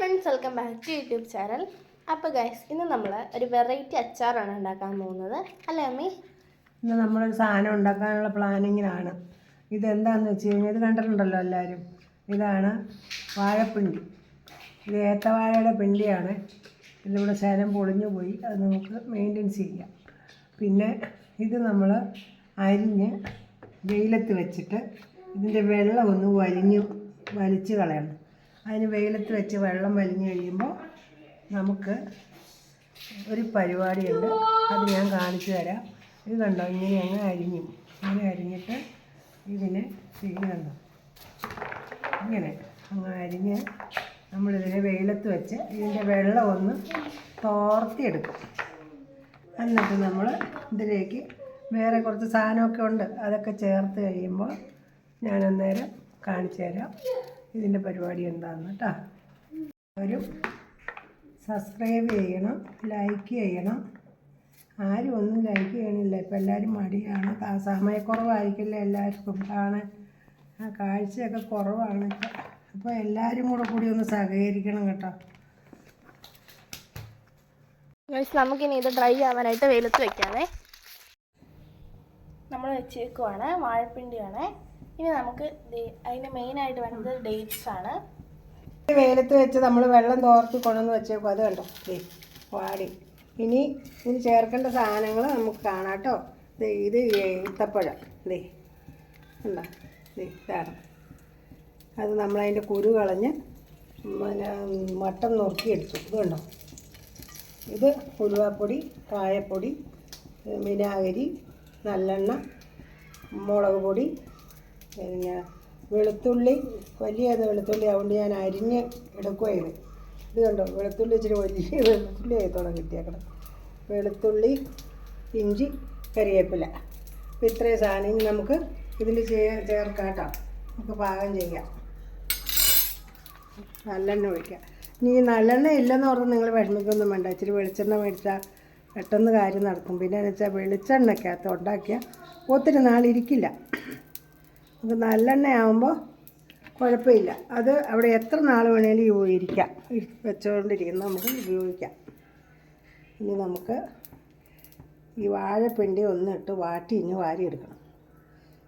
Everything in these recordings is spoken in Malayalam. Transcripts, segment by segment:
Friends welcome back to YouTube channel അപ്പോൾ ഗൈസ് ഇന്ന് നമ്മൾ ഒരു വെറൈറ്റി അച്ചാറാണ് ഉണ്ടാക്കാൻ പോകുന്നത്. അല്ലേ അമ്മി? ഇന്ന് നമ്മളൊരു സാധനം ഉണ്ടാക്കാനുള്ള പ്ലാനിങ്ങിലാണ് ഇതെന്താണെന്ന് വെച്ച് കഴിഞ്ഞാൽ ഇത് കണ്ടിട്ടുണ്ടല്ലോ എല്ലാവരും ഇതാണ് വാഴപ്പിണ്ടി. ഇത് ഏത്തവാഴയുടെ പിണ്ടിയാണ്. ഇതിവിടെ ശരം പൊളിഞ്ഞു പോയി. അത് നമുക്ക് മെയിന്റെനൻസ് ചെയ്യാം. പിന്നെ ഇത് നമ്മൾ അരിഞ്ഞ് വെയിലത്ത് വെച്ചിട്ട് ഇതിന്റെ വെള്ളം ഒന്ന് വലിഞ്ഞു വലിച്ച് കളയണം. അതിന് വെയിലത്ത് വെച്ച് വെള്ളം വലിഞ്ഞു കഴിയുമ്പോൾ നമുക്ക് ഒരു പരിപാടിയുണ്ട്. അത് ഞാൻ കാണിച്ചു തരാം. ഇത് കണ്ടോ? ഇങ്ങനെ അങ്ങ് അരിഞ്ഞു. ഇങ്ങനെ അരിഞ്ഞിട്ട് ഇതിനെ ഇത് കണ്ടോ? ഇങ്ങനെ അങ്ങ് അരിഞ്ഞ് നമ്മളിതിനെ വെയിലത്ത് വെച്ച് ഇതിന്റെ വെള്ളം ഒന്ന് തോർത്തിയെടുക്കും. എന്നിട്ട് നമ്മൾ ഇതിലേക്ക് വേറെ കുറച്ച് സാധനമൊക്കെ ഉണ്ട്. അതൊക്കെ ചേർത്ത് കഴിയുമ്പോൾ ഞാൻ അന്നേരം കാണിച്ചു തരാം. ഇതിന്റെ പരിപാടി എന്താണെന്ന് കേട്ടോ എല്ലാവരും സബ്സ്ക്രൈബ് ചെയ്യണം ലൈക്ക് ചെയ്യണം. ആരും ഒന്നും ലൈക്ക് ചെയ്യണില്ല. ഇപ്പം എല്ലാവരും മടിയാണ്. സമയക്കുറവായിരിക്കില്ല എല്ലാവർക്കും. കാണാൻ ആ കാഴ്ചയൊക്കെ കുറവാണ്. അപ്പോൾ എല്ലാവരും കൂടെ കൂടി ഒന്ന് സഹകരിക്കണം കേട്ടോ. നമുക്കിനി ഇത് ഡ്രൈ ആവാനായിട്ട് വെയിലത്ത് വെക്കാമേ നമ്മൾ വെച്ചേക്കുവാണ്. വാഴപ്പിണ്ടിയാണ്. ഇനി നമുക്ക് അതിന് മെയിനായിട്ട് വേണ്ടത് ഡേറ്റ്സ് ആണ്. വെയിലത്ത് വെച്ച് നമ്മൾ വെള്ളം തോർത്തി കൊണ്ടുവന്ന് വെച്ചേക്കും. അത് കണ്ടോ? വാടി. ഇനി ഇതിന് ചേർക്കേണ്ട സാധനങ്ങൾ നമുക്ക് കാണാം കേട്ടോ. ഇത് ഈത്തപ്പഴം. ദേ ഉണ്ടോ ദേ ഇതാണ്. അത് നമ്മളതിന്റെ കുരു കളഞ്ഞ് പിന്നെ മട്ടൻ നുറുക്കിയെടുത്തു. ഇത് കണ്ടോ? ഇത് ഉലുവാപ്പൊടി കായപ്പൊടി വിനാഗിരി നല്ലെണ്ണ മുളക് പൊടി പിന്നെ വെളുത്തുള്ളി വലിയത് വെളുത്തുള്ളി അതുകൊണ്ട് ഞാൻ അരിഞ്ഞ് എടുക്കുകയത് ഇത് കണ്ടോ? വെളുത്തുള്ളി ഇച്ചിരി വലിയ വെളുത്തുള്ളി ആയിത്തോടെ കിട്ടിയേക്കണം. വെളുത്തുള്ളി ഇഞ്ചി കറിവേപ്പില അപ്പം ഇത്രയും സാധനം നമുക്ക് ഇതിൽ ചേർക്കാം കേട്ടോ നമുക്ക് പാകം ചെയ്യാം. നല്ലെണ്ണ ഒഴിക്കാം ഇനി നല്ലെണ്ണ ഇല്ലെന്ന് പറഞ്ഞ് നിങ്ങൾ വിഷമിക്കൊന്നും വേണ്ട. ഇച്ചിരി വെളിച്ചെണ്ണ മേടിച്ചാൽ പെട്ടെന്ന് കാര്യം നടക്കും. പിന്നെ എന്ന് വെച്ചാൽ വെളിച്ചെണ്ണയ്ക്കകത്ത് ഉണ്ടാക്കിയാൽ ഒത്തിരി നാളിരിക്കില്ല. നമുക്ക് നല്ലെണ്ണ ആകുമ്പോൾ കുഴപ്പമില്ല. അത് അവിടെ എത്ര നാൾ വേണേലും ഉപയോഗിക്കാം. ഇരിക്കാം ഇരി- വെച്ചുകൊണ്ടിരിക്കുന്ന നമുക്ക് ഉപയോഗിക്കാം. ഇനി നമുക്ക് ഈ വാഴപ്പിണ്ടി ഒന്നിട്ട് വാട്ടി ഇനി വാരിയെടുക്കണം.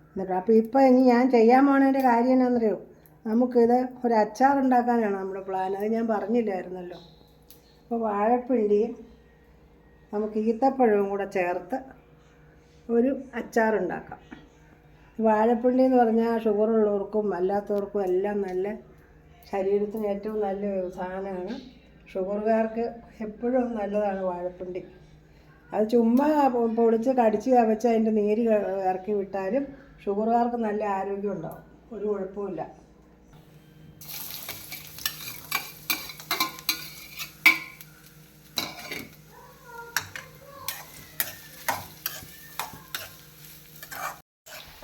എന്നിട്ട് അപ്പോൾ ഇപ്പോൾ ഇനി ഞാൻ ചെയ്യാൻ പോണതിന്റെ കാര്യം എന്നാണെന്നറിയോ നമുക്കിത് ഒരു അച്ചാർ ഉണ്ടാക്കാനാണ് നമ്മുടെ പ്ലാൻ അത് ഞാൻ പറഞ്ഞില്ലായിരുന്നല്ലോ. അപ്പോൾ വാഴപ്പിണ്ടിയും നമുക്ക് ഈത്തപ്പഴവും കൂടെ ചേർത്ത് ഒരു അച്ചാറുണ്ടാക്കാം. വാഴപ്പിണ്ടി എന്ന് പറഞ്ഞാൽ ഷുഗർ ഉള്ളവർക്കും അല്ലാത്തവർക്കും എല്ലാം നല്ല ശരീരത്തിന് ഏറ്റവും നല്ല സാധനമാണ്. ഷുഗറുകാർക്ക് എപ്പോഴും നല്ലതാണ് വാഴപ്പിണ്ടി. അത് ചുമ്മാ പൊടിച്ച് കടിച്ച് കവച്ച് അതിന്റെ നീര് ഇറക്കി വിട്ടാലും ഷുഗറുകാർക്ക് നല്ല ആരോഗ്യം ഉണ്ടാവും ഒരു കുഴപ്പമില്ല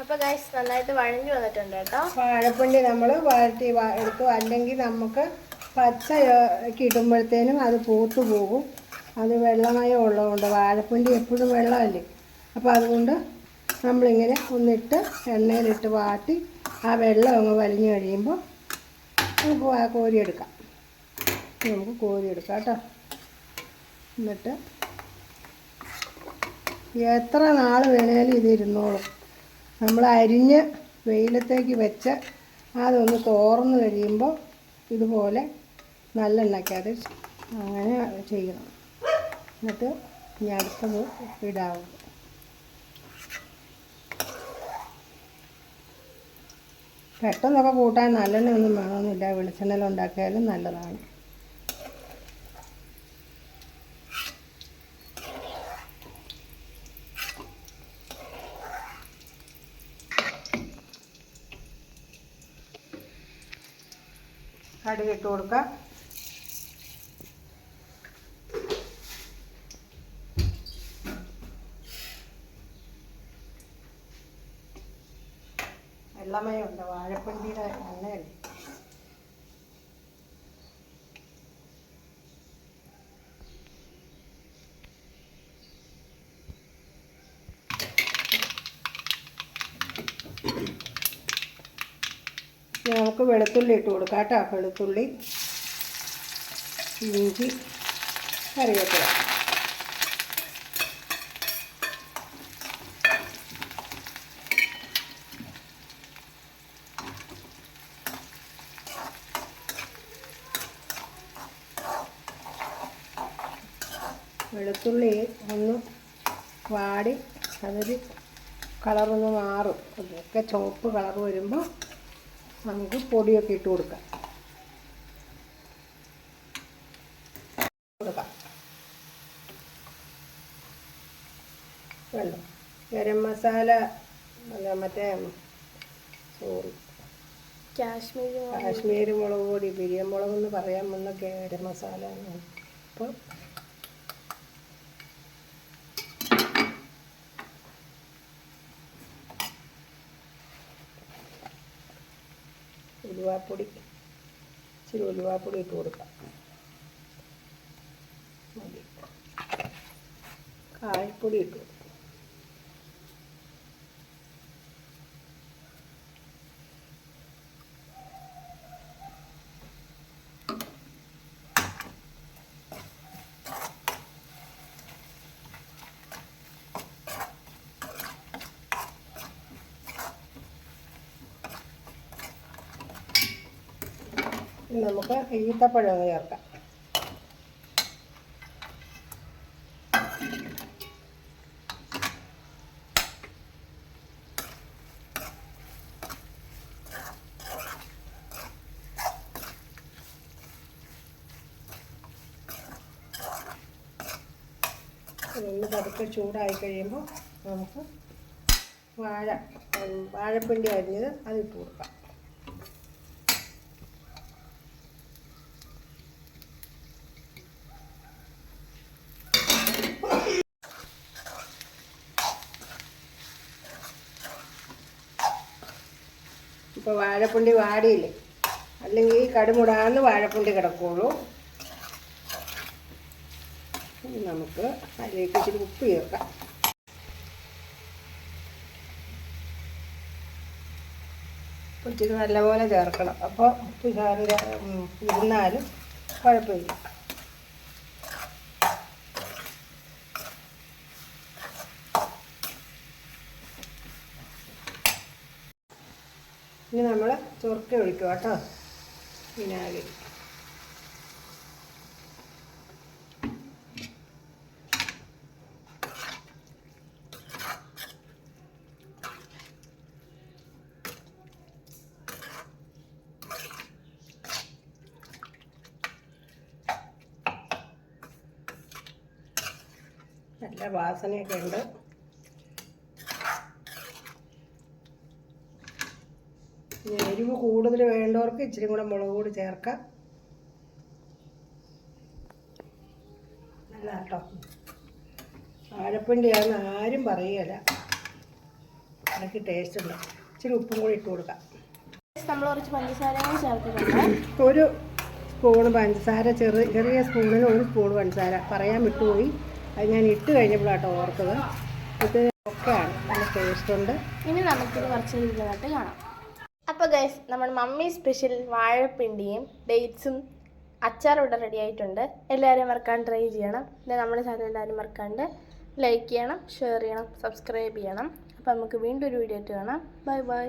അപ്പോൾ ഗൈസ് നന്നായിട്ട് വന്നിട്ടുണ്ട് കേട്ടോ. വാഴപ്പിണ്ടി നമ്മൾ വഴറ്റി എടുത്തു. അല്ലെങ്കിൽ നമുക്ക് പച്ച കിട്ടുമ്പോഴത്തേനും അത് പൂത്തു പോകും. അത് വെള്ളമയം ഉള്ളതുകൊണ്ട് വാഴപ്പിണ്ടി എപ്പോഴും വെള്ളമല്ലേ? അപ്പോൾ അതുകൊണ്ട് നമ്മളിങ്ങനെ ഒന്നിട്ട് എണ്ണയിലിട്ട് വാട്ടി ആ വെള്ളം അങ്ങ് വലിഞ്ഞു കഴിയുമ്പോൾ നമുക്ക് ആ കോരിയെടുക്കാം നമുക്ക് കോരിയെടുക്കാം കേട്ടോ. എന്നിട്ട് എത്ര നാൾ വേണേലും ഇത് ഇരുന്നോളും. നമ്മൾ അരിഞ്ഞ് വെയിലത്തേക്ക് വെച്ച് അതൊന്ന് തോർന്ന് കഴിയുമ്പോൾ ഇതുപോലെ നല്ലെണ്ണയ്ക്കകത്ത് അങ്ങനെ ചെയ്യണം. എന്നിട്ട് ഇനി അടുത്തത് ഇടാവും. പെട്ടെന്നൊക്കെ കൂട്ടാൻ നല്ലെണ്ണ ഒന്നും വേണമെന്നില്ല. വെളിച്ചെണ്ണയിൽ ഉണ്ടാക്കിയാലും നല്ലതാണ്. കടുക് ഇട്ട് കൊടുക്കുക വെള്ളമയമുണ്ട് വാഴപ്പിണ്ടിയുടെ എണ്ണയല്ലേ ഇനി നമുക്ക് വെളുത്തുള്ളി ഇട്ട് കൊടുക്കാം കേട്ടോ. വെളുത്തുള്ളി ഇഞ്ചി കറിവേപ്പില. വെളുത്തുള്ളി ഒന്ന് വാടി അതൊരു കളറൊന്ന് മാറും. അതൊക്കെ ചുവപ്പ് കളർ വരുമ്പോൾ നമുക്ക് പൊടിയൊക്കെ ഇട്ട് കൊടുക്കാം. കൊടുക്കാം. വെള്ളം. ഗരം മസാല അല്ല മറ്റേ സോറി കാശ്മീരി കാശ്മീർ കാശ്മീരി മുളക് പൊടി ബിരിയാണി മുളക് എന്ന് പറയാൻ വന്ന ഗരം മസാല അപ്പോൾ ഉലുവാപ്പൊടി ഇച്ചിരി ഉലുവാപ്പൊടി ഇട്ട് കൊടുക്കാം. മതി. കായപ്പൊടി ഇട്ട് കൊടുക്കാം. നമുക്ക് ഈത്തപ്പഴം ചേർക്കാം. ഒന്ന് പതുക്കെ ചൂടായി കഴിയുമ്പോൾ നമുക്ക് വാഴ വാഴപ്പിണ്ടി അരിഞ്ഞത് അതിട്ട് കൊടുക്കാം. ഇപ്പോൾ വാഴപ്പുണ്ടി വാടിയില്ലേ? അല്ലെങ്കിൽ കടുമുടാന്ന് വാഴപ്പുണ്ടി കിടക്കുള്ളൂ. നമുക്ക് അതിലേക്ക് ഇച്ചിരി ഉപ്പ് ചേർക്കാം. ഇച്ചിരി നല്ലപോലെ ചേർക്കണം. അപ്പോൾ ചാറിന്റെ ഇരുന്നാലും കുഴപ്പമില്ല. ഇനി നമ്മൾ ചൊറുക്ക ഒഴിക്കുക കേട്ടോ. വിനാഗിരി. നല്ല വാസനയൊക്കെ ഉണ്ട്. ഇനി എരിവ് കൂടുതൽ വേണ്ടവർക്ക് ഇച്ചിരി കൂടെ മുളക് പൊടി ചേർക്കാം. നല്ല കേട്ടോ. വാഴപ്പിണ്ടിയാണെന്ന് ആരും പറയുകയില്ല എനിക്ക് ടേസ്റ്റ് ഉണ്ട്. ഇച്ചിരി ഉപ്പും കൂടി ഇട്ട് കൊടുക്കാം. നമ്മൾ കുറച്ച് പഞ്ചസാരയും ചേർത്തിട്ടുണ്ട്. ഒരു സ്പൂണ് പഞ്ചസാര ചെറു ചെറിയ സ്പൂണിന് ഒരു സ്പൂൺ പഞ്ചസാര. പറയാൻ വിട്ടുപോയി. അത് ഞാൻ ഇട്ട് കഴിഞ്ഞപ്പോഴാട്ടോ ഓർത്തത്. ഇത് ഒക്കെയാണ് നല്ല ടേസ്റ്റ് ഉണ്ട്. ഇനി നമുക്കിത് കുറച്ച് രീതിയിലായിട്ട് കാണാം. അപ്പോൾ ഗൈസ് നമ്മൾ മമ്മി സ്പെഷ്യൽ വാഴപ്പിണ്ടിയും ഡേറ്റ്സും അച്ചാർ ഇവിടെ റെഡി ആയിട്ടുണ്ട്. എല്ലാവരും മറക്കാൻ ട്രൈ ചെയ്യണം. പിന്നെ നമ്മുടെ ചാനൽ എല്ലാവരും മറക്കാണ്ട് ലൈക്ക് ചെയ്യണം ഷെയർ ചെയ്യണം സബ്സ്ക്രൈബ് ചെയ്യണം. അപ്പോൾ നമുക്ക് വീണ്ടും ഒരു വീഡിയോ ആയിട്ട് കാണാം. Bye bye